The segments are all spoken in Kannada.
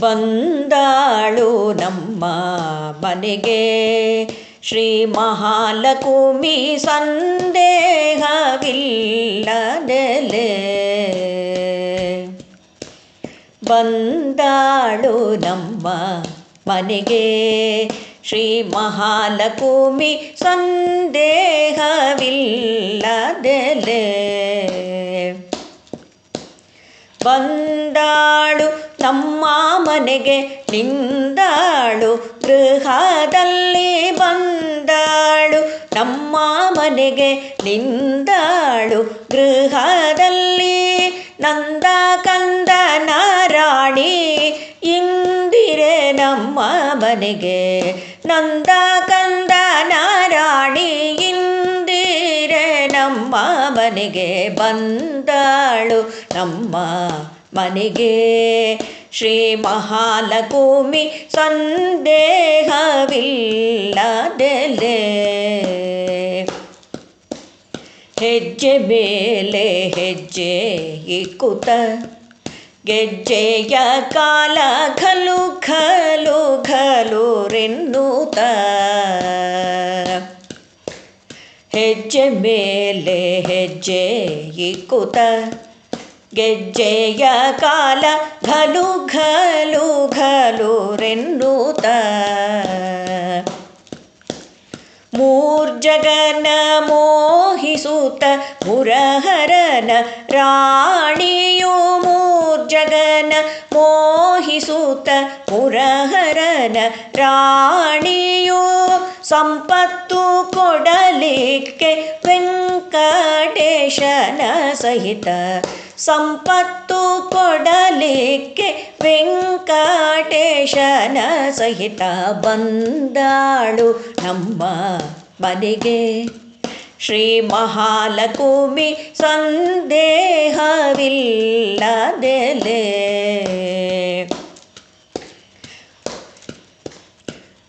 ಬಂದಾಳು ನಮ್ಮ ಮನೆಗೆ. ಶ್ರೀ ಮಹಾಲಕುಮಿ ಸಂದೇಹವಿಲ್ಲದೆಲೆ. ಬಂದಾಳು ನಮ್ಮ ಮನೆಗೆ. ಶ್ರೀ ಮಹಾಲಕುಮಿ ಸಂದೇಹವಿಲ್ಲದೆಲೆ. ನಮ್ಮ ಮನೆಗೆ ನಿಂದಾಳು, ಗೃಹದಲ್ಲಿ ಬಂದಾಳು. ನಮ್ಮ ಮನೆಗೆ ನಿಂದಾಳು, ಗೃಹದಲ್ಲಿ ನಂದ ಕಂದನ ರಾಣಿ ಇಂದಿರೆ ನಮ್ಮ ಮನೆಗೆ ನಂದ ಕಂದನ ರಾಣಿ ಇಂದಿರೆ ನಮ್ಮ ಮನೆಗೆ ಬಂದಾಳು. ನಮ್ಮ ಮನೆಗೆ ಶ್ರೀ ಮಹಾಲಕುಮಿ ಸಂದೇಹವಿಲ್ಲದೆಲೆ. ಹೆಜ್ಜೆ ಮೇಲೆ ಹೆಜ್ಜೆ ಇಕುತ ಗೆಜ್ಜೆಯ ಕಾಲ ಖಲು ಖಲು ಖಲು ರೆನ್ನುತ್ತ ಹೆಜ್ಜೆ ಮೇಲೆ ಹೆಜ್ಜೆ ಇಕ್ಕುತ್ತ ಗೆಜ್ಜೆಯ ಕಾಲ ಘಲು ಘಲು ಘಲು ರೆನ್ನುತ್ತ ಮೂರ್ಜಗನ ಮೋಹಿಸುತ್ತ ಮುರಹರನ ರಾಣಿಯು ಮೂರ್ಜಗನ ಮೋಹಿಸುತ್ತ ಪುರಹರನ ರಾಣಿಯು ಸಂಪತ್ತು ಕೊಡಲಿಕ್ಕೆ ವೆಂಕಟೇಶನ ಸಹಿತ. ಸಂಪತ್ತು ಕೊಡಲಿಕ್ಕೆ ವೆಂಕಟೇಶನ ಸಹಿತ ಬಂದಾಳು ನಮ್ಮ ಮನೆಗೆ. ಶ್ರೀ ಮಹಾಲಕುಮಿ ಸಂದೇಹವಿಲ್ಲದೆಲೆ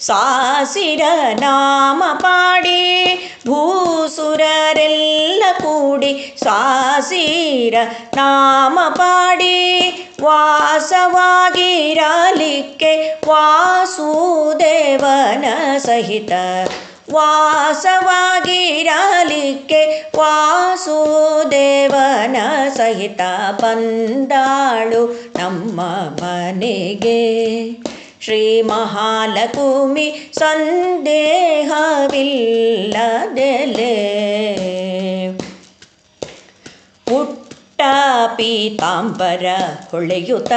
ಸಾಸಿರ ನಾಮ ಪಾಡಿ, ಭೂಸುರರೆಲ್ಲ ಕೂಡಿ ಸಾಸಿರ ನಾಮ ಪಾಡಿ, ವಾಸವಾಗಿರಲಿಕ್ಕೆ ವಾಸುದೇವನ ಸಹಿತ. ವಾಸವಾಗಿರಲಿಕ್ಕೆ ವಾಸುದೇವನ ಸಹಿತ ಬಂದಾಳು ನಮ್ಮ ಮನೆಗೆ. ಶ್ರೀ ಮಹಾಲಕುಮಿ ಸಂದೇಹವಿಲ್ಲದೆಲೆ. ಪುಟ್ಟ ಪೀತಾಂಬರ ಹೊಳೆಯುತ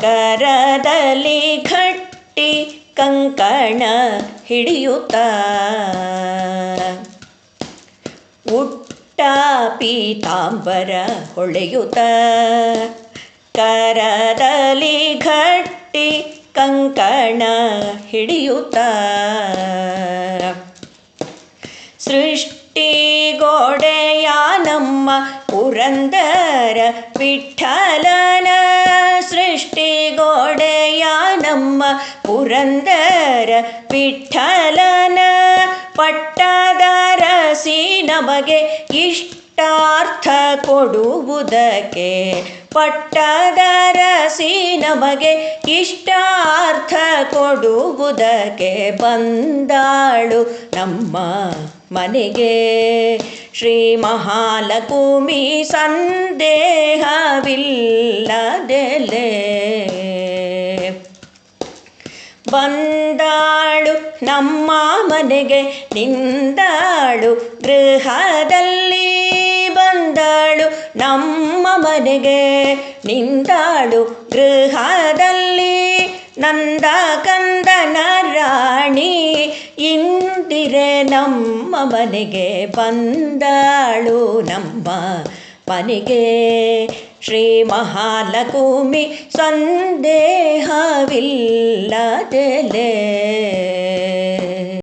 ಕರದಲ್ಲಿ ಘಟ್ಟಿ ಕಂಕಣ ಹಿಡಿಯುತ್ತ ಉಟ್ಟ ಪೀತಾಂಬರ ಹೊಳೆಯುತ್ತ ಕರದಲ್ಲಿ ಗಟ್ಟಿ ಕಂಕಣ ಹಿಡಿಯುತ್ತ. ಸೃಷ್ಟಿ ಗೋಡೆಯ ನಮ್ಮ ಪುರಂದರ ವಿಠಲನ. ಸೃಷ್ಟಿ ಗೋಡೆಯ ನಮ್ಮ ಪುರಂದರ ವಿಠಲನ. ಪಟ್ಟದರಸಿ ನಮಗೆ ಇಷ್ಟಾರ್ಥ ಕೊಡುವುದಕ್ಕೆ ಪಟ್ಟದರಸಿ ನಮಗೆ ಇಷ್ಟಾರ್ಥ ಕೊಡುವುದಕ್ಕೆ ಬಂದಾಳು ನಮ್ಮ ಮನೆಗೆ. ಶ್ರೀ ಮಹಾಲಕುಮಿ ಸಂದೇಹವಿಲ್ಲದೆಲೆ. ಬಂದಾಳು ನಮ್ಮ ಮನೆಗೆ, ನಿಂದಾಳು ಗೃಹದಲ್ಲಿ ಬಂದಾಳು ನಮ್ಮ ಮನೆಗೆ ನಿಂದಾಳು ಗೃಹದಲ್ಲಿ ನಂದ ಕಂದನ ರಾಣಿ ಇಂದಿರೆ ನಮ್ಮ ಮನೆಗೆ ಬಂದಾಳು ನಮ್ಮ ಮನೆಗೆ. ಶ್ರೀ ಮಹಾಲಕುಮಿ ಸಂದೇಹವಿಲ್ಲದೆಲೆ